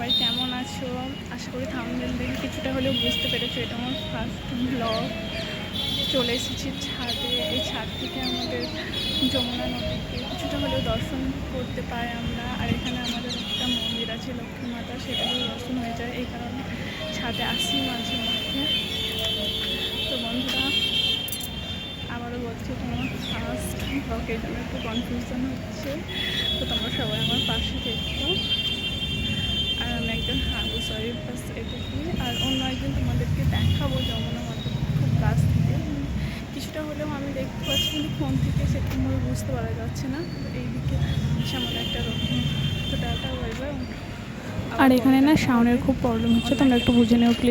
সবাই কেমন আছো? আশা করি থামবেল দেখে কিছুটা হলেও বুঝতে পেরেছ, এটা আমার ফার্স্ট ব্লগ চলে এসেছি ছাদে, এই ছাদ থেকে আমাদের যমুনা নদীকে কিছুটা হলেও দর্শন করতে পাই আমরা। আর এখানে আমাদের একটা মন্দির আছে, লক্ষ্মী মাতা সেটাকেও দর্শন হয়ে যায়। এই কারণে ছাদে আসি মাঝে মধ্যে। তো বন্ধুরা, আবারও বলছি, তোমার ফার্স্ট ব্লগের জন্য একটু কনফিউশন হচ্ছে। তো তোমরা সবাই আমার পাশে দেখো। দেখতে পাচ্ছি কিন্তু ফোন থেকে সেরকমভাবে বুঝতে পারা যাচ্ছে না। এইদিকে সামনে একটা রকম তো ডাটা হয়ে যায় আর এখানে না সাউন্ডের খুব প্রবলেম হচ্ছে, তোমরা একটু বুঝে নেও প্লিজ